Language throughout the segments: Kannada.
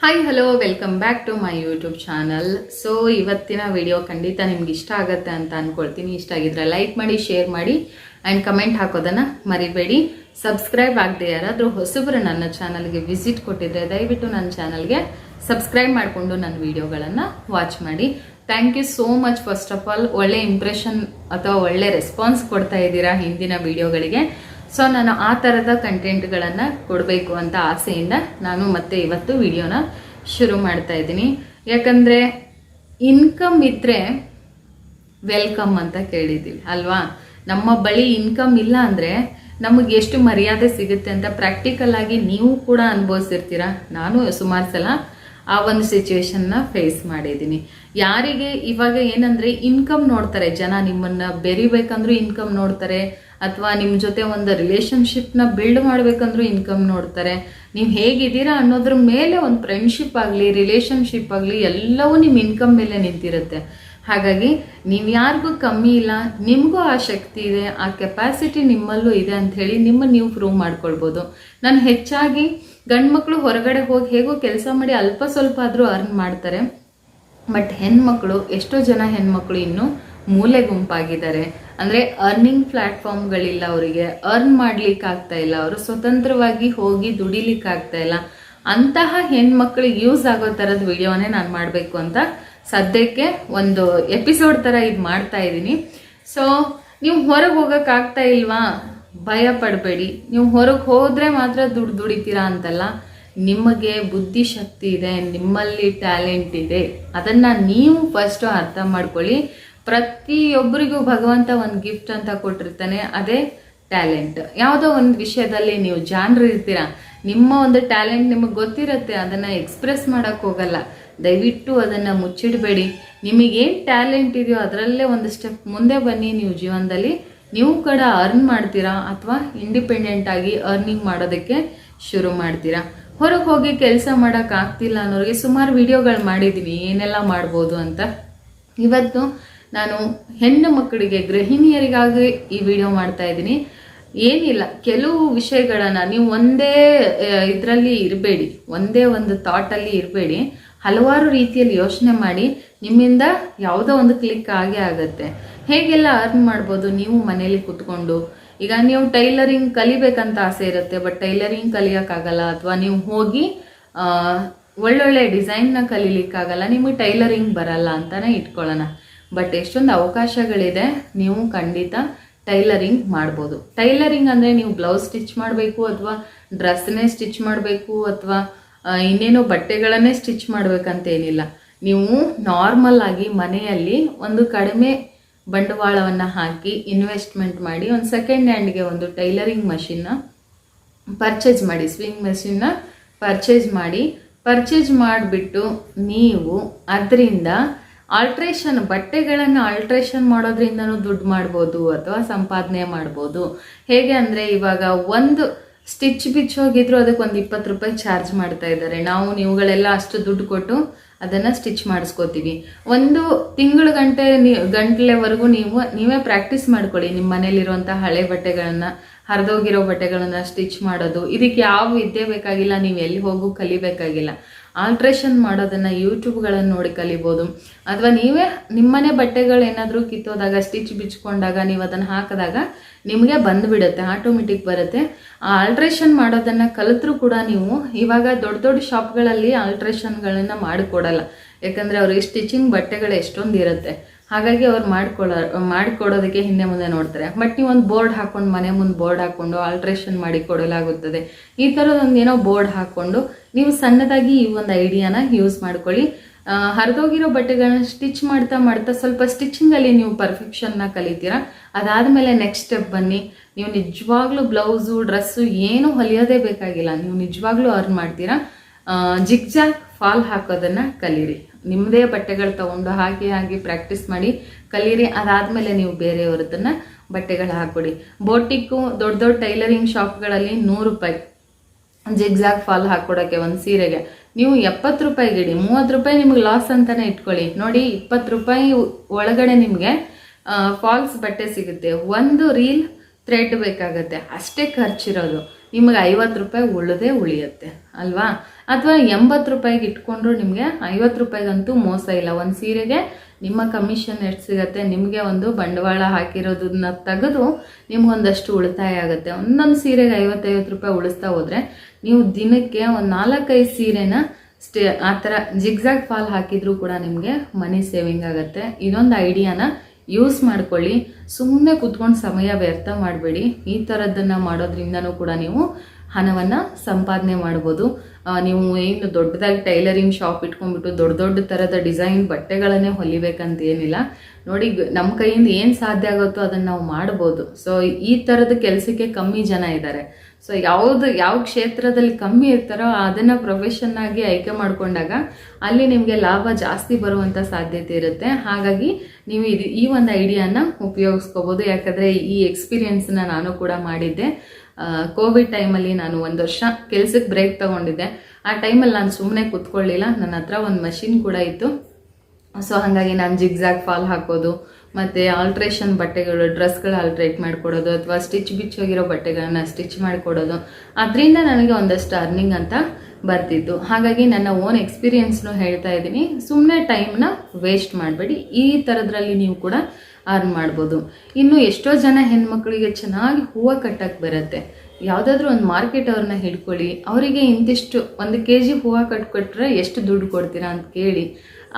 Hi hello welcome back to my YouTube channel so ಇವತ್ತಿನ ವಿಡಿಯೋ ಖಂಡಿತ ನಿಮ್ಗೆ ಇಷ್ಟ ಆಗುತ್ತೆ ಅಂತ ಅನ್ಕೊಳ್ತೀನಿ. ಇಷ್ಟ ಆಗಿದ್ರೆ ಲೈಕ್ ಮಾಡಿ ಶೇರ್ ಮಾಡಿ ಆ್ಯಂಡ್ ಕಮೆಂಟ್ ಹಾಕೋದನ್ನು ಮರಿಬೇಡಿ. ಸಬ್ಸ್ಕ್ರೈಬ್ ಆಗದೆ ಯಾರಾದರೂ ಹೊಸಬ್ರು ನನ್ನ ಚಾನಲ್ಗೆ ವಿಸಿಟ್ ಕೊಟ್ಟಿದ್ರೆ ದಯವಿಟ್ಟು ನನ್ನ ಚಾನಲ್ಗೆ ಸಬ್ಸ್ಕ್ರೈಬ್ ಮಾಡಿಕೊಂಡು ನನ್ನ ವಿಡಿಯೋಗಳನ್ನು ವಾಚ್ ಮಾಡಿ. Thank you so much first of all ಒಳ್ಳೆ ಇಂಪ್ರೆಷನ್ ಅಥವಾ ಒಳ್ಳೆ ರೆಸ್ಪಾನ್ಸ್ ಕೊಡ್ತಾ ಇದ್ದೀರಾ ಹಿಂದಿನ ವಿಡಿಯೋಗಳಿಗೆ ಸೊ ನಾನು ಆ ಥರದ ಕಂಟೆಂಟ್ಗಳನ್ನು ಕೊಡಬೇಕು ಅಂತ ಆಸೆಯಿಂದ ನಾನು ಮತ್ತೆ ಇವತ್ತು ವಿಡಿಯೋನ ಶುರು ಮಾಡ್ತಾ ಇದ್ದೀನಿ. ಯಾಕಂದರೆ ಇನ್ಕಮ್ ಇದ್ದರೆ ವೆಲ್ಕಮ್ ಅಂತ ಕೇಳಿದ್ದೀವಿ, ಅಲ್ವಾ? ನಮ್ಮ ಬಳಿ ಇನ್ಕಮ್ ಇಲ್ಲ ಅಂದರೆ ನಮಗೆ ಎಷ್ಟು ಮರ್ಯಾದೆ ಸಿಗುತ್ತೆ ಅಂತ ಪ್ರಾಕ್ಟಿಕಲ್ ಆಗಿ ನೀವು ಕೂಡ ಅನುಭವಿಸಿರ್ತೀರ? ನಾನು ಸುಮಾರು ಸಲ ಆ ಒಂದು ಸಿಚುವೇಶನ್ನ ಫೇಸ್ ಮಾಡಿದ್ದೀನಿ. ಯಾರಿಗೆ ಇವಾಗ ಏನಂದ್ರೆ ಇನ್ಕಮ್ ನೋಡ್ತಾರೆ, ಜನ ನಿಮ್ಮನ್ನ ಬೆರಿಬೇಕಂದ್ರೂ ಇನ್ಕಮ್ ನೋಡ್ತಾರೆ, ಅಥವಾ ನಿಮ್ಮ ಜೊತೆ ಒಂದು ರಿಲೇಷನ್ಶಿಪ್ನ ಬಿಲ್ಡ್ ಮಾಡಬೇಕಂದ್ರೂ ಇನ್ಕಮ್ ನೋಡ್ತಾರೆ. ನೀವು ಹೇಗಿದ್ದೀರಾ ಅನ್ನೋದ್ರ ಮೇಲೆ ಒಂದು ಫ್ರೆಂಡ್ಶಿಪ್ ಆಗಲಿ ರಿಲೇಶನ್ಶಿಪ್ ಆಗಲಿ, ಎಲ್ಲವೂ ನಿಮ್ಮ ಇನ್ಕಮ್ ಮೇಲೆ ನಿಂತಿರುತ್ತೆ. ಹಾಗಾಗಿ ನೀವು ಯಾರಿಗೂ ಕಮ್ಮಿ ಇಲ್ಲ, ನಿಮಗೂ ಆ ಶಕ್ತಿ ಇದೆ, ಆ ಕೆಪಾಸಿಟಿ ನಿಮ್ಮಲ್ಲೂ ಇದೆ ಅಂತ ಹೇಳಿ ನಿಮ್ಮನ್ನು ನೀವು ಪ್ರೂವ್ ಮಾಡ್ಕೊಳ್ಬೋದು. ನಾನು ಹೆಚ್ಚಾಗಿ ಗಂಡು ಮಕ್ಕಳು ಹೊರಗಡೆ ಹೋಗಿ ಹೇಗೋ ಕೆಲಸ ಮಾಡಿ ಅಲ್ಪ ಸ್ವಲ್ಪ ಆದರೂ ಅರ್ನ್ ಮಾಡ್ತಾರೆ. ಬಟ್ ಹೆಣ್ಮಕ್ಳು, ಎಷ್ಟೋ ಜನ ಹೆಣ್ಮಕ್ಳು ಇನ್ನೂ ಮೂಲೆ ಗುಂಪಾಗಿದ್ದಾರೆ. ಅಂದರೆ ಅರ್ನಿಂಗ್ ಪ್ಲ್ಯಾಟ್ಫಾರ್ಮ್ಗಳಿಲ್ಲ ಅವರಿಗೆ ಅರ್ನ್ ಮಾಡ್ಲಿಕ್ಕೆ ಆಗ್ತಾ ಇಲ್ಲ. ಅವರು ಸ್ವತಂತ್ರವಾಗಿ ಹೋಗಿ ದುಡಿಲಿಕ್ಕೆ ಆಗ್ತಾ ಇಲ್ಲ. ಅಂತಹ ಹೆಣ್ಮಕ್ಳಿಗೆ ಯೂಸ್ ಆಗೋ ಥರದ ವಿಡಿಯೋನೇ ನಾನು ಮಾಡಬೇಕು ಅಂತ ಸದ್ಯಕ್ಕೆ ಒಂದು ಎಪಿಸೋಡ್ ಥರ ಇದು ಮಾಡ್ತಾ ಇದ್ದೀನಿ ಸೊ ನೀವು ಹೊರಗೆ ಹೋಗೋಕ್ಕಾಗ್ತಾ ಇಲ್ವಾ? ಭಯ ಪಡಬೇಡಿ ನೀವು ಹೊರಗೆ ಹೋದರೆ ಮಾತ್ರ ದುಡ್ಡು ದುಡಿತೀರಾ ಅಂತಲ್ಲ, ನಿಮಗೆ ಬುದ್ಧಿಶಕ್ತಿ ಇದೆ, ನಿಮ್ಮಲ್ಲಿ ಟ್ಯಾಲೆಂಟ್ ಇದೆ. ಅದನ್ನು ನೀವು ಫಸ್ಟು ಅರ್ಥ ಮಾಡ್ಕೊಳ್ಳಿ. ಪ್ರತಿಯೊಬ್ಬರಿಗೂ ಭಗವಂತ ಒಂದು ಗಿಫ್ಟ್ ಅಂತ ಕೊಟ್ಟಿರ್ತಾನೆ, ಅದೇ ಟ್ಯಾಲೆಂಟ್. ಯಾವುದೋ ಒಂದು ವಿಷಯದಲ್ಲಿ ನೀವು ಜಾನರು ಇರ್ತೀರಾ, ನಿಮ್ಮ ಒಂದು ಟ್ಯಾಲೆಂಟ್ ನಿಮಗೆ ಗೊತ್ತಿರುತ್ತೆ, ಅದನ್ನು ಎಕ್ಸ್ಪ್ರೆಸ್ ಮಾಡೋಕ್ಕೆ ಹೋಗಲ್ಲ. ದಯವಿಟ್ಟು ಅದನ್ನು ಮುಚ್ಚಿಡಬೇಡಿ. ನಿಮಗೇನು ಟ್ಯಾಲೆಂಟ್ ಇದೆಯೋ ಅದರಲ್ಲೇ ಒಂದು ಸ್ಟೆಪ್ ಮುಂದೆ ಬನ್ನಿ ನೀವು ಜೀವನದಲ್ಲಿ. ನೀವು ಕೂಡ ಅರ್ನ್ ಮಾಡ್ತೀರಾ ಅಥವಾ ಇಂಡಿಪೆಂಡೆಂಟ್ ಆಗಿ ಅರ್ನಿಂಗ್ ಮಾಡೋದಕ್ಕೆ ಶುರು ಮಾಡ್ತೀರಾ? ಹೊರಗೆ ಹೋಗಿ ಕೆಲಸ ಮಾಡೋಕ್ಕಾಗ್ತಿಲ್ಲ ಅನ್ನೋರಿಗೆ ಸುಮಾರು ವಿಡಿಯೋಗಳು ಮಾಡಿದ್ದೀನಿ ಏನೆಲ್ಲ ಮಾಡ್ಬೋದು ಅಂತ. ಇವತ್ತು ನಾನು ಹೆಣ್ಣು ಮಕ್ಕಳಿಗೆ, ಗೃಹಿಣಿಯರಿಗಾಗಿ ಈ ವಿಡಿಯೋ ಮಾಡ್ತಾ ಇದ್ದೀನಿ. ಏನಿಲ್ಲ, ಕೆಲವು ವಿಷಯಗಳನ್ನು ನೀವು ಒಂದೇ ಇದರಲ್ಲಿ ಇರಬೇಡಿ, ಒಂದೇ ಒಂದು ಥಾಟಲ್ಲಿ ಇರಬೇಡಿ. ಹಲವಾರು ರೀತಿಯಲ್ಲಿ ಯೋಚನೆ ಮಾಡಿ, ನಿಮ್ಮಿಂದ ಯಾವುದೋ ಒಂದು ಕ್ಲಿಕ್ ಆಗೇ ಆಗುತ್ತೆ. ಹೇಗೆಲ್ಲ ಅರ್ನ್ ಮಾಡ್ಬೋದು ನೀವು ಮನೇಲಿ ಕುತ್ಕೊಂಡು? ಈಗ ನೀವು ಟೈಲರಿಂಗ್ ಕಲಿಬೇಕಂತ ಆಸೆ ಇರುತ್ತೆ ಬಟ್ ಟೈಲರಿಂಗ್ ಕಲಿಯೋಕ್ಕಾಗಲ್ಲ ಅಥವಾ ನೀವು ಹೋಗಿ ಒಳ್ಳೊಳ್ಳೆ ಡಿಸೈನ್ನ ಕಲೀಲಿಕ್ಕಾಗಲ್ಲ, ನಿಮಗೆ ಟೈಲರಿಂಗ್ ಬರಲ್ಲ ಅಂತಲೇ ಇಟ್ಕೊಳ್ಳೋಣ. ಬಟ್ ಎಷ್ಟೊಂದು ಅವಕಾಶಗಳಿದೆ, ನೀವು ಖಂಡಿತ ಟೈಲರಿಂಗ್ ಮಾಡ್ಬೋದು. ಟೈಲರಿಂಗ್ ಅಂದರೆ ನೀವು ಬ್ಲೌಸ್ ಸ್ಟಿಚ್ ಮಾಡಬೇಕು ಅಥವಾ ಡ್ರೆಸ್ನೇ ಸ್ಟಿಚ್ ಮಾಡಬೇಕು ಅಥವಾ ಇನ್ನೇನೋ ಬಟ್ಟೆಗಳನ್ನೇ ಸ್ಟಿಚ್ ಮಾಡಬೇಕಂತೇನಿಲ್ಲ. ನೀವು ನಾರ್ಮಲ್ ಆಗಿ ಮನೆಯಲ್ಲಿ ಒಂದು ಕಡಿಮೆ ಬಂಡವಾಳವನ್ನು ಹಾಕಿ ಇನ್ವೆಸ್ಟ್ಮೆಂಟ್ ಮಾಡಿ ಒಂದು ಸೆಕೆಂಡ್ ಹ್ಯಾಂಡ್ಗೆ ಒಂದು ಟೈಲರಿಂಗ್ ಮಷಿನ್ನ ಪರ್ಚೇಸ್ ಮಾಡಿ ಸ್ವಿಂಗ್ ಮೆಷಿನ್ನ ಪರ್ಚೇಸ್ ಮಾಡಿ. ಪರ್ಚೇಸ್ ಮಾಡಿಬಿಟ್ಟು ನೀವು ಅದರಿಂದ ಆಲ್ಟ್ರೇಷನ್ ಬಟ್ಟೆಗಳನ್ನು ಆಲ್ಟ್ರೇಷನ್ ಮಾಡೋದ್ರಿಂದನೂ ದುಡ್ಡು ಮಾಡ್ಬೋದು ಅಥವಾ ಸಂಪಾದನೆ ಮಾಡ್ಬೋದು. ಹೇಗೆ ಅಂದರೆ ಇವಾಗ ಒಂದು ಸ್ಟಿಚ್ ಬಿಚ್ಚೋಗಿದ್ರು ಅದಕ್ಕೆ ಒಂದು ಇಪ್ಪತ್ತು ರೂಪಾಯಿ ಚಾರ್ಜ್ ಮಾಡ್ತಾ ಇದ್ದಾರೆ. ನಾವು ನೀವುಗಳೆಲ್ಲ ಅಷ್ಟು ದುಡ್ಡು ಕೊಟ್ಟು ಅದನ್ನು ಸ್ಟಿಚ್ ಮಾಡಿಸ್ಕೋತೀವಿ. ಒಂದು ತಿಂಗಳು ಗಂಟೆ ಗಂಟಲೆವರೆಗೂ ನೀವು, ನೀವೇ ಪ್ರಾಕ್ಟೀಸ್ ಮಾಡ್ಕೊಳ್ಳಿ. ನಿಮ್ಮ ಮನೇಲಿರುವಂಥ ಹಳೆ ಬಟ್ಟೆಗಳನ್ನು, ಹರಿದೋಗಿರೋ ಬಟ್ಟೆಗಳನ್ನು ಸ್ಟಿಚ್ ಮಾಡೋದು. ಇದಕ್ಕೆ ಯಾವ ವಿದ್ಯೆ ಬೇಕಾಗಿಲ್ಲ, ನೀವು ಎಲ್ಲಿ ಹೋಗು ಕಲಿಬೇಕಾಗಿಲ್ಲ. ಆಲ್ಟ್ರೇಷನ್ ಮಾಡೋದನ್ನು ಯೂಟ್ಯೂಬ್ಗಳನ್ನು ನೋಡಿ ಕಲಿಬೋದು. ಅಥವಾ ನೀವೇ ನಿಮ್ಮನೆ ಬಟ್ಟೆಗಳೇನಾದರೂ ಕಿತ್ತೋದಾಗ ಸ್ಟಿಚ್ ಬಿಚ್ಕೊಂಡಾಗ, ನೀವು ಅದನ್ನು ಹಾಕಿದಾಗ ನಿಮಗೆ ಬಂದುಬಿಡುತ್ತೆ ಆಟೋಮೆಟಿಕ್ ಬರುತ್ತೆ. ಆ ಆಲ್ಟ್ರೇಷನ್ ಮಾಡೋದನ್ನು ಕಲಿತ್ರೂ ಕೂಡ ನೀವು ಇವಾಗ ದೊಡ್ಡ ದೊಡ್ಡ ಶಾಪ್ಗಳಲ್ಲಿ ಆಲ್ಟ್ರೇಷನ್ಗಳನ್ನು ಮಾಡಿಕೊಡಲ್ಲ. ಯಾಕಂದರೆ ಅವ್ರಿಗೆ ಸ್ಟಿಚಿಂಗ್ ಬಟ್ಟೆಗಳು ಎಷ್ಟೊಂದು ಇರುತ್ತೆ. ಹಾಗಾಗಿ ಅವ್ರು ಮಾಡ್ಕೊಳ್ಳೋ ಮಾಡಿಕೊಡೋದಕ್ಕೆ ಹಿಂದೆ ಮುಂದೆ ನೋಡ್ತಾರೆ. ಬಟ್ ನೀವು ಒಂದು ಬೋರ್ಡ್ ಹಾಕೊಂಡು, ಮನೆ ಮುಂದೆ ಬೋರ್ಡ್ ಹಾಕೊಂಡು ಆಲ್ಟ್ರೇಷನ್ ಮಾಡಿ ಕೊಡಲಾಗುತ್ತದೆ. ಈ ಥರದೊಂದು ಏನೋ ಬೋರ್ಡ್ ಹಾಕ್ಕೊಂಡು ನೀವು ಸಣ್ಣದಾಗಿ ಈ ಒಂದು ಐಡಿಯಾನ ಯೂಸ್ ಮಾಡ್ಕೊಳ್ಳಿ. ಹರಿದೋಗಿರೋ ಬಟ್ಟೆಗಳನ್ನ ಸ್ಟಿಚ್ ಮಾಡ್ತಾ ಮಾಡ್ತಾ ಸ್ವಲ್ಪ ಸ್ಟಿಚಿಂಗಲ್ಲಿ ನೀವು ಪರ್ಫೆಕ್ಷನ್ನ ಕಲಿತೀರಾ? ಅದಾದಮೇಲೆ ನೆಕ್ಸ್ಟ್ ಸ್ಟೆಪ್ ಬನ್ನಿ. ನೀವು ನಿಜವಾಗ್ಲೂ ಬ್ಲೌಸು ಡ್ರೆಸ್ಸು ಏನೂ ಹೊಲಿಯೋದೇ ಬೇಕಾಗಿಲ್ಲ. ನೀವು ನಿಜವಾಗ್ಲೂ ಅರ್ನ್ ಮಾಡ್ತೀರಾ? ಜಿಗ್ಜಾಗ್ ಫಾಲ್ ಹಾಕೋದನ್ನು ಕಲೀರಿ. ನಿಮ್ಮದೇ ಬಟ್ಟೆಗಳು ತಗೊಂಡು ಹಾಕಿ ಹಾಕಿ ಪ್ರಾಕ್ಟೀಸ್ ಮಾಡಿ ಕಲೀರಿ. ಅದಾದಮೇಲೆ ನೀವು ಬೇರೆಯವ್ರದನ್ನು ಬಟ್ಟೆಗಳು ಹಾಕ್ಕೊಡಿ. ಬೋಟಿಕ್ಕು ದೊಡ್ಡ ದೊಡ್ಡ ಟೈಲರಿಂಗ್ ಶಾಪ್ಗಳಲ್ಲಿ ನೂರು ರೂಪಾಯಿ ಜಿಗ್ಜಾಗ್ ಫಾಲ್ ಹಾಕ್ಕೊಡೋಕ್ಕೆ ಒಂದು ಸೀರೆಗೆ. ನೀವು ಎಪ್ಪತ್ತು ರೂಪಾಯಿಗೆ ಇಡಿ. ಮೂವತ್ತು ರೂಪಾಯಿ ನಿಮ್ಗೆ ಲಾಸ್ ಅಂತಲೇ ಇಟ್ಕೊಳ್ಳಿ. ನೋಡಿ, ಇಪ್ಪತ್ತು ರೂಪಾಯಿ ಒಳಗಡೆ ನಿಮಗೆ ಫಾಲ್ಸ್ ಬಟ್ಟೆ ಸಿಗುತ್ತೆ. ಒಂದು ರೀಲ್ ಥ್ರೆಡ್ ಬೇಕಾಗುತ್ತೆ. ಅಷ್ಟೇ ಖರ್ಚಿರೋದು. ನಿಮಗೆ ಐವತ್ತು ರೂಪಾಯಿ ಉಳಿದೇ ಉಳಿಯುತ್ತೆ, ಅಲ್ವಾ? ಅಥವಾ ಎಂಬತ್ತು ರೂಪಾಯಿಗೆ ಇಟ್ಕೊಂಡ್ರು ನಿಮಗೆ ಐವತ್ತು ರೂಪಾಯಿಗಂತೂ ಮೋಸ ಇಲ್ಲ. ಒಂದು ಸೀರೆಗೆ ನಿಮ್ಮ ಕಮಿಷನ್ ಎಷ್ಟು ಸಿಗುತ್ತೆ, ನಿಮಗೆ ಒಂದು ಬಂಡವಾಳ ಹಾಕಿರೋದನ್ನ ತೆಗೆದು ನಿಮ್ಗೊಂದಷ್ಟು ಉಳಿತಾಯ ಆಗುತ್ತೆ. ಒಂದೊಂದು ಸೀರೆಗೆ ಐವತ್ತೈವತ್ತು ರೂಪಾಯಿ ಉಳಿಸ್ತಾ ಹೋದರೆ ನೀವು ದಿನಕ್ಕೆ ಒಂದು ನಾಲ್ಕೈದು ಸೀರೆನ ಸ್ಟೇ, ಆ ಥರ ಜಿಗ್ಜಾಗ್ ಫಾಲ್ ಹಾಕಿದ್ರು ಕೂಡ ನಿಮಗೆ ಮನಿ ಸೇವಿಂಗ್ ಆಗುತ್ತೆ. ಇದೊಂದು ಐಡಿಯಾನ ಯೂಸ್ ಮಾಡ್ಕೊಳ್ಳಿ. ಸುಮ್ಮನೆ ಕುತ್ಕೊಂಡು ಸಮಯ ವ್ಯರ್ಥ ಮಾಡಬೇಡಿ. ಈ ಥರದ್ದನ್ನು ಮಾಡೋದ್ರಿಂದನೂ ಕೂಡ ನೀವು ಹಣವನ್ನು ಸಂಪಾದನೆ ಮಾಡ್ಬೋದು. ನೀವು ಏನು ದೊಡ್ಡದಾಗಿ ಟೈಲರಿಂಗ್ ಶಾಪ್ ಇಟ್ಕೊಂಡ್ಬಿಟ್ಟು ದೊಡ್ಡ ದೊಡ್ಡ ಥರದ ಡಿಸೈನ್ ಬಟ್ಟೆಗಳನ್ನೇ ಹೊಲಿಬೇಕಂತ ಏನಿಲ್ಲ. ನೋಡಿ ನಮ್ಮ ಕೈಯಿಂದ ಏನು ಸಾಧ್ಯ ಆಗುತ್ತೋ ಅದನ್ನು ನಾವು ಮಾಡ್ಬೋದು. ಸೊ ಈ ಥರದ ಕೆಲಸಕ್ಕೆ ಕಮ್ಮಿ ಜನ ಇದ್ದಾರೆ ಸೊ ಯಾವುದು, ಯಾವ ಕ್ಷೇತ್ರದಲ್ಲಿ ಕಮ್ಮಿ ಇರ್ತಾರೋ ಅದನ್ನು ಪ್ರೊಫೆಷನ್ನಾಗಿ ಆಯ್ಕೆ ಮಾಡಿಕೊಂಡಾಗ ಅಲ್ಲಿ ನಿಮಗೆ ಲಾಭ ಜಾಸ್ತಿ ಬರುವಂಥ ಸಾಧ್ಯತೆ ಇರುತ್ತೆ. ಹಾಗಾಗಿ ನೀವು ಇದು, ಈ ಒಂದು ಐಡಿಯಾನ ಉಪಯೋಗಿಸ್ಕೋಬೋದು. ಯಾಕಂದರೆ ಈ ಎಕ್ಸ್ಪೀರಿಯನ್ಸ್ನ ನಾನು ಕೂಡ ಮಾಡಿದ್ದೆ. ಕೋವಿಡ್ ಟೈಮಲ್ಲಿ ನಾನು ಒಂದು ವರ್ಷ ಕೆಲಸಕ್ಕೆ ಬ್ರೇಕ್ ತಗೊಂಡಿದ್ದೆ. ಆ ಟೈಮಲ್ಲಿ ನಾನು ಸುಮ್ಮನೆ ಕೂತ್ಕೊಳ್ಳಿಲ್ಲ. ನನ್ನ ಹತ್ರ ಒಂದು ಮಷಿನ್ ಕೂಡ ಇತ್ತು. ಸೊ ಹಾಗಾಗಿ ನಾನು ಜಿಗ್ಜಾಗ್ ಫಾಲ್ ಹಾಕೋದು, ಮತ್ತು ಆಲ್ಟ್ರೇಷನ್ ಬಟ್ಟೆಗಳು ಡ್ರೆಸ್ಗಳು ಆಲ್ಟ್ರೇಟ್ ಮಾಡಿಕೊಡೋದು, ಅಥವಾ ಸ್ಟಿಚ್ ಬಿಚ್ಚೋಗಿರೋ ಬಟ್ಟೆಗಳನ್ನ ಸ್ಟಿಚ್ ಮಾಡಿಕೊಡೋದು. ಅದರಿಂದ ನನಗೆ ಒಂದಷ್ಟು ಅರ್ನಿಂಗ್ ಅಂತ ಬರ್ತಿತ್ತು. ಹಾಗಾಗಿ ನನ್ನ ಓನ್ ಎಕ್ಸ್ಪೀರಿಯನ್ಸ್ನು ಹೇಳ್ತಾ ಇದ್ದೀನಿ. ಸುಮ್ಮನೆ ಟೈಮ್ನ ವೇಸ್ಟ್ ಮಾಡಬೇಡಿ. ಈ ಥರದ್ರಲ್ಲಿ ನೀವು ಕೂಡ ಅರ್ನ್ ಮಾಡ್ಬೋದು. ಇನ್ನು ಎಷ್ಟೋ ಜನ ಹೆಣ್ಮಕ್ಳಿಗೆ ಚೆನ್ನಾಗಿ ಹೂವು ಕಟ್ಟಕ್ಕೆ ಬರುತ್ತೆ. ಯಾವುದಾದ್ರೂ ಒಂದು ಮಾರ್ಕೆಟ್ ಅವ್ರನ್ನ ಹಿಡ್ಕೊಳ್ಳಿ. ಅವರಿಗೆ ಇಂತಿಷ್ಟು ಒಂದು ಕೆ ಜಿ ಹೂವು ಕಟ್ಕೊಟ್ರೆ ಎಷ್ಟು ದುಡ್ಡು ಕೊಡ್ತೀರಾ ಅಂತ ಕೇಳಿ.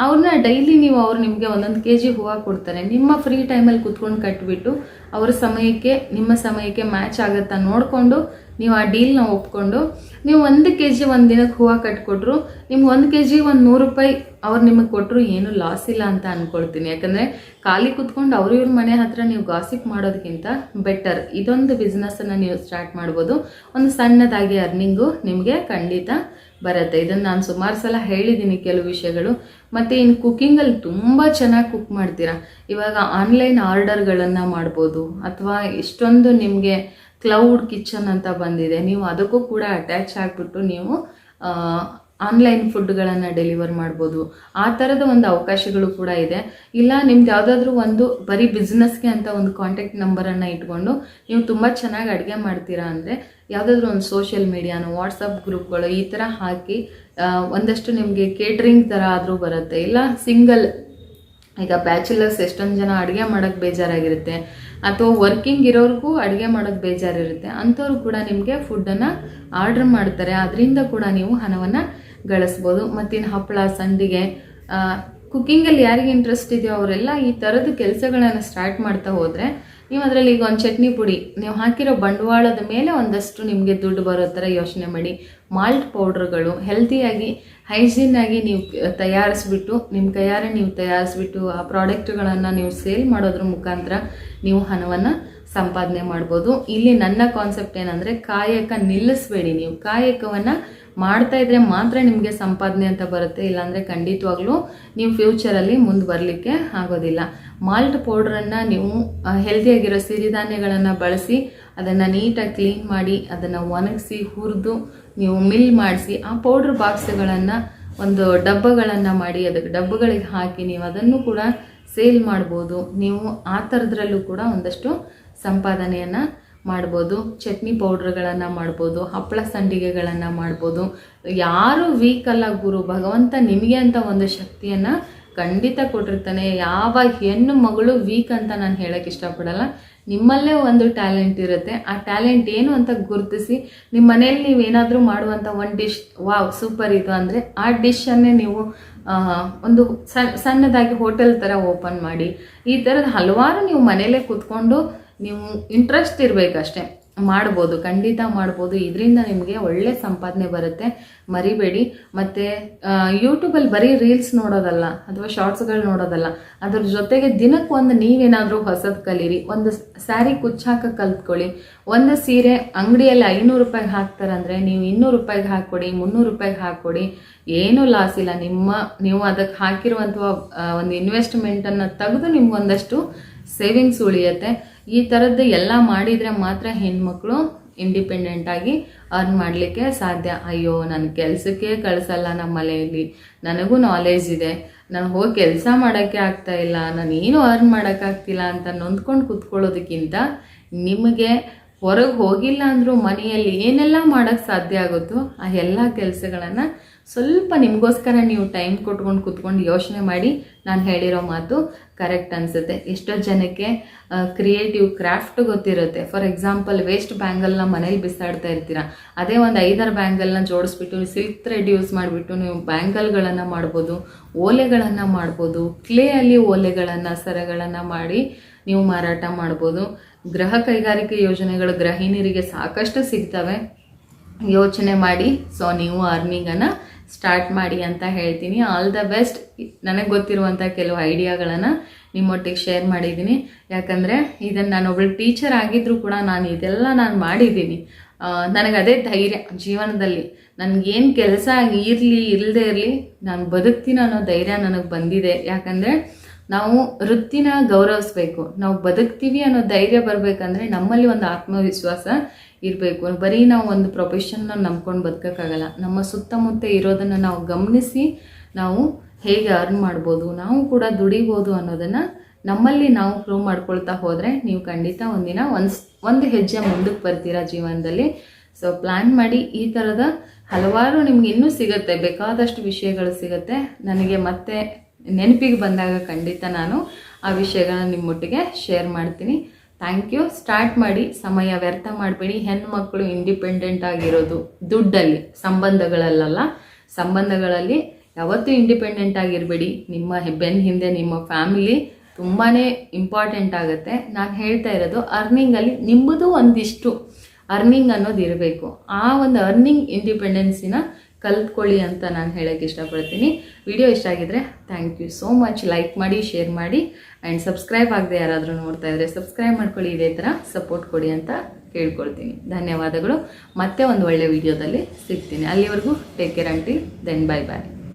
ಅವ್ರನ್ನ ಡೈಲಿ ನೀವು ಅವ್ರು ನಿಮಗೆ ಒಂದೊಂದು ಕೆ ಜಿ ಹೂವು ಕೊಡ್ತಾರೆ. ನಿಮ್ಮ ಫ್ರೀ ಟೈಮಲ್ಲಿ ಕುತ್ಕೊಂಡು ಕಟ್ಬಿಟ್ಟು ಅವ್ರ ಸಮಯಕ್ಕೆ, ನಿಮ್ಮ ಸಮಯಕ್ಕೆ ಮ್ಯಾಚ್ ಆಗುತ್ತಾ ನೋಡಿಕೊಂಡು ನೀವು ಆ ಡೀಲ್ನ ಒಪ್ಕೊಂಡು, ನೀವು ಒಂದು ಕೆ ಜಿ ಒಂದು ದಿನಕ್ಕೆ ಹೂವು ಕಟ್ಕೊಟ್ರು, ನಿಮ್ಗೆ ಒಂದು ಕೆ ಜಿ ಒಂದು ನೂರು ರೂಪಾಯಿ ಅವ್ರು ನಿಮಗೆ ಕೊಟ್ಟರು ಏನೂ ಲಾಸ್ ಇಲ್ಲ ಅಂತ ಅಂದ್ಕೊಳ್ತೀನಿ ಯಾಕಂದರೆ ಖಾಲಿ ಕುತ್ಕೊಂಡು ಅವ್ರ ಇವ್ರ ಮನೆ ಹತ್ರ ನೀವು ಗಾಸಿಪ್ ಮಾಡೋದಕ್ಕಿಂತ ಬೆಟರ್ ಇದೊಂದು ಬಿಸ್ನೆಸ್ಸನ್ನು ನೀವು ಸ್ಟಾರ್ಟ್ ಮಾಡ್ಬೋದು. ಒಂದು ಸಣ್ಣದಾಗಿ ಅರ್ನಿಂಗು ನಿಮಗೆ ಖಂಡಿತ ಬರುತ್ತೆ. ಇದನ್ನು ನಾನು ಸುಮಾರು ಸಲ ಹೇಳಿದ್ದೀನಿ ಕೆಲವು ವಿಷಯಗಳು. ಮತ್ತು ಇನ್ನು ಕುಕ್ಕಿಂಗಲ್ಲಿ ತುಂಬ ಚೆನ್ನಾಗಿ ಕುಕ್ ಮಾಡ್ತೀರಾ? ಇವಾಗ ಆನ್ಲೈನ್ ಆರ್ಡರ್ಗಳನ್ನು ಮಾಡ್ಬೋದು. ಅಥವಾ ಇಷ್ಟೊಂದು ನಿಮಗೆ ಕ್ಲೌಡ್ ಕಿಚನ್ ಅಂತ ಬಂದಿದೆ. ನೀವು ಅದಕ್ಕೂ ಕೂಡ ಅಟ್ಯಾಚ್ ಆಗಿಬಿಟ್ಟು ನೀವು ಆನ್ಲೈನ್ ಫುಡ್ಗಳನ್ನು ಡೆಲಿವರ್ ಮಾಡ್ಬೋದು. ಆ ಥರದ ಒಂದು ಅವಕಾಶಗಳು ಕೂಡ ಇದೆ. ಇಲ್ಲ, ನಿಮ್ದು ಯಾವುದಾದ್ರೂ ಒಂದು ಬರೀ ಬಿಸ್ನೆಸ್ಗೆ ಅಂತ ಒಂದು ಕಾಂಟ್ಯಾಕ್ಟ್ ನಂಬರನ್ನು ಇಟ್ಕೊಂಡು ನೀವು ತುಂಬ ಚೆನ್ನಾಗಿ ಅಡುಗೆ ಮಾಡ್ತೀರಾ ಅಂದರೆ ಯಾವುದಾದ್ರೂ ಒಂದು ಸೋಷಿಯಲ್ ಮೀಡಿಯಾನು ವಾಟ್ಸಪ್ ಗ್ರೂಪ್ಗಳು ಈ ಥರ ಹಾಕಿ ಒಂದಷ್ಟು ನಿಮಗೆ ಕೇಟ್ರಿಂಗ್ ಥರ ಆದರೂ ಬರುತ್ತೆ. ಇಲ್ಲ ಸಿಂಗಲ್ ಈಗ ಬ್ಯಾಚುಲರ್ಸ್ ಎಷ್ಟೊಂದು ಜನ ಅಡುಗೆ ಮಾಡೋಕ್ಕೆ ಬೇಜಾರಾಗಿರುತ್ತೆ. ಅಥವಾ ವರ್ಕಿಂಗ್ ಇರೋರಿಗೂ ಅಡುಗೆ ಮಾಡೋಕ್ಕೆ ಬೇಜಾರಿರುತ್ತೆ. ಅಂಥವ್ರು ಕೂಡ ನಿಮಗೆ ಫುಡ್ಡನ್ನು ಆರ್ಡ್ರ್ ಮಾಡ್ತಾರೆ. ಅದರಿಂದ ಕೂಡ ನೀವು ಹಣವನ್ನು ಗಳಿಸ್ಬೋದು. ಮತ್ತಿನ್ನು ಹಪ್ಪಳ, ಸಂಡಿಗೆ ಕುಕ್ಕಿಂಗಲ್ಲಿ ಯಾರಿಗೆ ಇಂಟ್ರೆಸ್ಟ್ ಇದೆಯೋ ಅವರೆಲ್ಲ ಈ ಥರದ ಕೆಲಸಗಳನ್ನು ಸ್ಟಾರ್ಟ್ ಮಾಡ್ತಾ ಹೋದರೆ ನೀವು ಅದರಲ್ಲಿ ಈಗ ಒಂದು ಚಟ್ನಿ ಪುಡಿ, ನೀವು ಹಾಕಿರೋ ಬಂಡವಾಳದ ಮೇಲೆ ಒಂದಷ್ಟು ನಿಮಗೆ ದುಡ್ಡು ಬರೋ ಥರ ಯೋಚನೆ ಮಾಡಿ. ಮಾಲ್ಟ್ ಪೌಡ್ರ್ಗಳು ಹೆಲ್ತಿಯಾಗಿ ಹೈಜೀನ್ ಆಗಿ ನೀವು ತಯಾರಿಸ್ಬಿಟ್ಟು ನಿಮ್ಮ ಕೈಯಾರೆ ನೀವು ತಯಾರಿಸ್ಬಿಟ್ಟು ಆ ಪ್ರಾಡಕ್ಟ್ಗಳನ್ನು ನೀವು ಸೇಲ್ ಮಾಡೋದ್ರ ಮುಖಾಂತರ ನೀವು ಹಣವನ್ನು ಸಂಪಾದನೆ ಮಾಡ್ಬೋದು. ಇಲ್ಲಿ ನನ್ನ ಕಾನ್ಸೆಪ್ಟ್ ಏನಂದರೆ ಕಾಯಕ ನಿಲ್ಲಿಸ್ಬೇಡಿ ನೀವು. ಕಾಯಕವನ್ನು ಮಾಡ್ತಾ ಇದ್ರೆ ಮಾತ್ರ ನಿಮಗೆ ಸಂಪಾದನೆ ಅಂತ ಬರುತ್ತೆ. ಇಲ್ಲಾಂದರೆ ಖಂಡಿತವಾಗ್ಲೂ ನೀವು ಫ್ಯೂಚರಲ್ಲಿ ಮುಂದೆ ಬರಲಿಕ್ಕೆ ಆಗೋದಿಲ್ಲ. ಮಾಲ್ಟ್ ಪೌಡ್ರನ್ನು ನೀವು ಹೆಲ್ದಿಯಾಗಿರೋ ಸಿರಿಧಾನ್ಯಗಳನ್ನು ಬಳಸಿ, ಅದನ್ನು ನೀಟಾಗಿ ಕ್ಲೀನ್ ಮಾಡಿ, ಅದನ್ನು ಒಣಗಿಸಿ, ಹುರಿದು ನೀವು ಮಿಲ್ ಮಾಡಿಸಿ, ಆ ಪೌಡ್ರ್ ಬಾಕ್ಸ್ಗಳನ್ನು ಒಂದು ಡಬ್ಬಗಳನ್ನು ಮಾಡಿ, ಅದಕ್ಕೆ ಡಬ್ಬಗಳಿಗೆ ಹಾಕಿ ನೀವು ಅದನ್ನು ಕೂಡ ಸೇಲ್ ಮಾಡ್ಬೋದು. ನೀವು ಆ ಥರದ್ರಲ್ಲೂ ಕೂಡ ಒಂದಷ್ಟು ಸಂಪಾದನೆಯನ್ನು ಮಾಡ್ಬೋದು. ಚಟ್ನಿ ಪೌಡ್ರ್ಗಳನ್ನು ಮಾಡ್ಬೋದು. ಹಪ್ಪಳ ಸಂಡಿಗೆಗಳನ್ನು ಮಾಡ್ಬೋದು. ಯಾರು ವೀಕ್ ಅಲ್ಲ ಗುರು, ಭಗವಂತ ನಿಮಗೆ ಅಂತ ಒಂದು ಶಕ್ತಿಯನ್ನು ಖಂಡಿತ ಕೊಟ್ಟಿರ್ತಾನೆ. ಯಾವ ಹೆಣ್ಣು ಮಗಳು ವೀಕ್ ಅಂತ ನಾನು ಹೇಳೋಕ್ಕೆ ಇಷ್ಟಪಡಲ್ಲ. ನಿಮ್ಮಲ್ಲೇ ಒಂದು ಟ್ಯಾಲೆಂಟ್ ಇರುತ್ತೆ. ಆ ಟ್ಯಾಲೆಂಟ್ ಏನು ಅಂತ ಗುರುತಿಸಿ ನಿಮ್ಮ ಮನೇಲಿ ನೀವು ಏನಾದರೂ ಮಾಡುವಂಥ ಒಂದು ಡಿಶ್ ವಾವ್ ಸೂಪರ್ ಇದು ಅಂದರೆ ಆ ಡಿಶನ್ನೇ ನೀವು ಒಂದು ಸಣ್ಣ ಸಣ್ಣದಾಗಿ ಹೋಟೆಲ್ ಥರ ಓಪನ್ ಮಾಡಿ. ಈ ಥರದ ಹಲವಾರು ನೀವು ಮನೇಲೇ ಕೂತ್ಕೊಂಡು ನೀವು ಇಂಟ್ರೆಸ್ಟ್ ಇರಬೇಕಷ್ಟೆ. ಮಾಡ್ಬೋದು, ಖಂಡಿತ ಮಾಡ್ಬೋದು. ಇದರಿಂದ ನಿಮಗೆ ಒಳ್ಳೆ ಸಂಪಾದನೆ ಬರುತ್ತೆ. ಮರಿಬೇಡಿ. ಮತ್ತು ಯೂಟ್ಯೂಬಲ್ಲಿ ಬರೀ ರೀಲ್ಸ್ ನೋಡೋದಲ್ಲ, ಅಥವಾ ಶಾರ್ಟ್ಸ್ಗಳು ನೋಡೋದಲ್ಲ, ಅದ್ರ ಜೊತೆಗೆ ದಿನಕ್ಕೆ ಒಂದು ನೀವೇನಾದರೂ ಹೊಸದು ಕಲೀರಿ. ಒಂದು ಸ್ಯಾರಿ ಕುಚ್ಚಾಕ ಕಲ್ತ್ಕೊಳ್ಳಿ. ಒಂದು ಸೀರೆ ಅಂಗಡಿಯಲ್ಲಿ ಐನೂರು ರೂಪಾಯಿಗೆ ಹಾಕ್ತಾರಂದರೆ ನೀವು ಇನ್ನೂರು ರೂಪಾಯಿಗೆ ಹಾಕ್ಕೊಡಿ, ಮುನ್ನೂರು ರೂಪಾಯಿಗೆ ಹಾಕ್ಕೊಡಿ. ಏನೂ ಲಾಸ್ ಇಲ್ಲ. ನಿಮ್ಮ, ನೀವು ಅದಕ್ಕೆ ಹಾಕಿರುವಂಥ ಒಂದು ಇನ್ವೆಸ್ಟ್ಮೆಂಟನ್ನು ತೆಗೆದು ನಿಮ್ಗೊಂದಷ್ಟು ಸೇವಿಂಗ್ಸ್ ಉಳಿಯುತ್ತೆ. ಈ ಥರದ್ದು ಎಲ್ಲ ಮಾಡಿದರೆ ಮಾತ್ರ ಹೆಣ್ಮಕ್ಳು ಇಂಡಿಪೆಂಡೆಂಟಾಗಿ ಅರ್ನ್ ಮಾಡಲಿಕ್ಕೆ ಸಾಧ್ಯ. ಅಯ್ಯೋ ನನ್ನ ಕೆಲಸಕ್ಕೆ ಕಳಿಸಲ್ಲ ನಮ್ಮ ಮನೆಯಲ್ಲಿ. ನನಗೂ ನಾಲೆಜ್ ಇದೆ. ನಾನು ಹೋಗಿ ಕೆಲಸ ಮಾಡೋಕ್ಕೆ ಆಗ್ತಾ ಇಲ್ಲ. ನಾನು ಏನು ಅರ್ನ್ ಮಾಡೋಕ್ಕಾಗ್ತಿಲ್ಲ ಅಂತ ನೊಂದ್ಕೊಂಡು ಕೂತ್ಕೊಳ್ಳೋದಕ್ಕಿಂತ ನಿಮಗೆ ಹೊರಗೆ ಹೋಗಿಲ್ಲ ಅಂದರೂ ಮನೆಯಲ್ಲಿ ಏನೆಲ್ಲ ಮಾಡೋಕ್ಕೆ ಸಾಧ್ಯ ಆಗುತ್ತೋ, ಆ ಎಲ್ಲ ಕೆಲಸಗಳನ್ನು ಸ್ವಲ್ಪ ನಿಮಗೋಸ್ಕರ ನೀವು ಟೈಮ್ ಕೊಟ್ಕೊಂಡು ಕೂತ್ಕೊಂಡು ಯೋಚನೆ ಮಾಡಿ ನಾನು ಹೇಳಿರೋ ಮಾತು ಕರೆಕ್ಟ್ ಅನಿಸುತ್ತೆ. ಎಷ್ಟೋ ಜನಕ್ಕೆ ಕ್ರಿಯೇಟಿವ್ ಕ್ರಾಫ್ಟ್ ಗೊತ್ತಿರುತ್ತೆ. ಫಾರ್ ಎಕ್ಸಾಂಪಲ್ ವೇಸ್ಟ್ ಬ್ಯಾಂಗಲ್ನ ಮನೇಲಿ ಬಿಸಾಡ್ತಾ ಇರ್ತೀರ? ಅದೇ ಒಂದು ಐದಾರು ಬ್ಯಾಂಗಲ್ನ ಜೋಡಿಸ್ಬಿಟ್ಟು ಸಿಲ್ಕ್ ಥ್ರೆಡ್ ಯೂಸ್ ಮಾಡಿಬಿಟ್ಟು ನೀವು ಬ್ಯಾಂಗಲ್ಗಳನ್ನು ಮಾಡ್ಬೋದು, ಓಲೆಗಳನ್ನು ಮಾಡ್ಬೋದು ಕ್ಲೇಯಲ್ಲಿ ಓಲೆಗಳನ್ನು, ಸರಗಳನ್ನು ಮಾಡಿ ನೀವು ಮಾರಾಟ ಮಾಡ್ಬೋದು. ಗೃಹ ಕೈಗಾರಿಕೆ ಯೋಜನೆಗಳು ಗೃಹಿಣಿಯರಿಗೆ ಸಾಕಷ್ಟು ಸಿಗ್ತವೆ. ಯೋಚನೆ ಮಾಡಿ. ಸೊ ನೀವು ಅರ್ನಿಂಗನ್ನು ಸ್ಟಾರ್ಟ್ ಮಾಡಿ ಅಂತ ಹೇಳ್ತೀನಿ. ಆಲ್ ದ ಬೆಸ್ಟ್ ನನಗೆ ಗೊತ್ತಿರುವಂಥ ಕೆಲವು ಐಡಿಯಾಗಳನ್ನು ನಿಮ್ಮೊಟ್ಟಿಗೆ ಶೇರ್ ಮಾಡಿದ್ದೀನಿ. ಯಾಕಂದರೆ ಇದನ್ನು ನಾನು ಒಬ್ಬಳು ಟೀಚರ್ ಆಗಿದ್ದರೂ ಕೂಡ ನಾನು ಇದೆಲ್ಲ ನಾನು ಮಾಡಿದ್ದೀನಿ. ನನಗೆ ಅದೇ ಧೈರ್ಯ ಜೀವನದಲ್ಲಿ. ನನಗೇನು ಕೆಲಸ ಇರಲಿ ಇಲ್ಲದೆ ಇರಲಿ, ನಾನು ಬದುಕ್ತೀನಿ ಅನ್ನೋ ಧೈರ್ಯ ನನಗೆ ಬಂದಿದೆ. ಯಾಕಂದರೆ ನಾವು ವೃತ್ತಿನ ಗೌರವಿಸ್ಬೇಕು. ನಾವು ಬದುಕ್ತೀವಿ ಅನ್ನೋ ಧೈರ್ಯ ಬರಬೇಕಂದ್ರೆ ನಮ್ಮಲ್ಲಿ ಒಂದು ಆತ್ಮವಿಶ್ವಾಸ ಇರಬೇಕು. ಬರೀ ನಾವು ಒಂದು ಪ್ರೊಫೆಷನ್ನ ನಂಬ್ಕೊಂಡು ಬದುಕೋಕ್ಕಾಗಲ್ಲ. ನಮ್ಮ ಸುತ್ತಮುತ್ತ ಇರೋದನ್ನು ನಾವು ಗಮನಿಸಿ ನಾವು ಹೇಗೆ ಅರ್ನ್ ಮಾಡ್ಬೋದು, ನಾವು ಕೂಡ ದುಡಿಬೋದು ಅನ್ನೋದನ್ನು ನಮ್ಮಲ್ಲಿ ನಾವು ಪ್ರೂವ್ ಮಾಡ್ಕೊಳ್ತಾ ಹೋದರೆ ನೀವು ಖಂಡಿತ ಒಂದಿನ ಒಂದು ಒಂದು ಹೆಜ್ಜೆ ಮುಂದಕ್ಕೆ ಬರ್ತೀರಾ ಜೀವನದಲ್ಲಿ. ಸೊ ಪ್ಲ್ಯಾನ್ ಮಾಡಿ ಈ ಥರದ ಹಲವಾರು ನಿಮ್ಗೆ ಇನ್ನೂ ಸಿಗುತ್ತೆ. ಬೇಕಾದಷ್ಟು ವಿಷಯಗಳು ಸಿಗುತ್ತೆ. ನನಗೆ ಮತ್ತೆ ನೆನಪಿಗೆ ಬಂದಾಗ ಖಂಡಿತ ನಾನು ಆ ವಿಷಯಗಳನ್ನ ನಿಮ್ಮೊಟ್ಟಿಗೆ ಶೇರ್ ಮಾಡ್ತೀನಿ. ಥ್ಯಾಂಕ್ ಯು ಸ್ಟಾರ್ಟ್ ಮಾಡಿ, ಸಮಯ ವ್ಯರ್ಥ ಮಾಡಬೇಡಿ. ಹೆಣ್ಣು ಮಕ್ಕಳು ಇಂಡಿಪೆಂಡೆಂಟ್ ಆಗಿರೋದು ದುಡ್ಡಲ್ಲಿ ಸಂಬಂಧಗಳಲ್ಲ ಸಂಬಂಧಗಳಲ್ಲಿ ಯಾವತ್ತೂ ಇಂಡಿಪೆಂಡೆಂಟ್ ಆಗಿರಬೇಡಿ. ನಿಮ್ಮ ಬೆನ್ನ ಹಿಂದೆ ನಿಮ್ಮ ಫ್ಯಾಮಿಲಿ ತುಂಬಾ ಇಂಪಾರ್ಟೆಂಟ್ ಆಗುತ್ತೆ. ನಾನು ಹೇಳ್ತಾ ಇರೋದು ಅರ್ನಿಂಗಲ್ಲಿ ನಿಮ್ಮದು ಒಂದಿಷ್ಟು ಅರ್ನಿಂಗ್ ಅನ್ನೋದು ಇರಬೇಕು ಆ ಒಂದು ಅರ್ನಿಂಗ್ ಇಂಡಿಪೆಂಡೆನ್ಸಿನ ಕಲ್ತ್ಕೊಳ್ಳಿ ಅಂತ ನಾನು ಹೇಳೋಕ್ಕೆ ಇಷ್ಟಪಡ್ತೀನಿ. ವಿಡಿಯೋ ಇಷ್ಟ ಆಗಿದ್ರೆ thank you so much like ಮಾಡಿ ಶೇರ್ ಮಾಡಿ ಆ್ಯಂಡ್ ಸಬ್ಸ್ಕ್ರೈಬ್ ಆಗದೆ ಯಾರಾದರೂ ನೋಡ್ತಾ ಇದ್ದರೆ ಸಬ್ಸ್ಕ್ರೈಬ್ ಮಾಡ್ಕೊಳ್ಳಿ, ಇದೇ ಥರ ಸಪೋರ್ಟ್ ಕೊಡಿ ಅಂತ ಕೇಳ್ಕೊಳ್ತೀನಿ. ಧನ್ಯವಾದಗಳು. ಮತ್ತೆ ಒಂದು ಒಳ್ಳೆ ವಿಡಿಯೋದಲ್ಲಿ ಸಿಗ್ತೀನಿ. ಅಲ್ಲಿವರೆಗೂ take care aunty then bye bye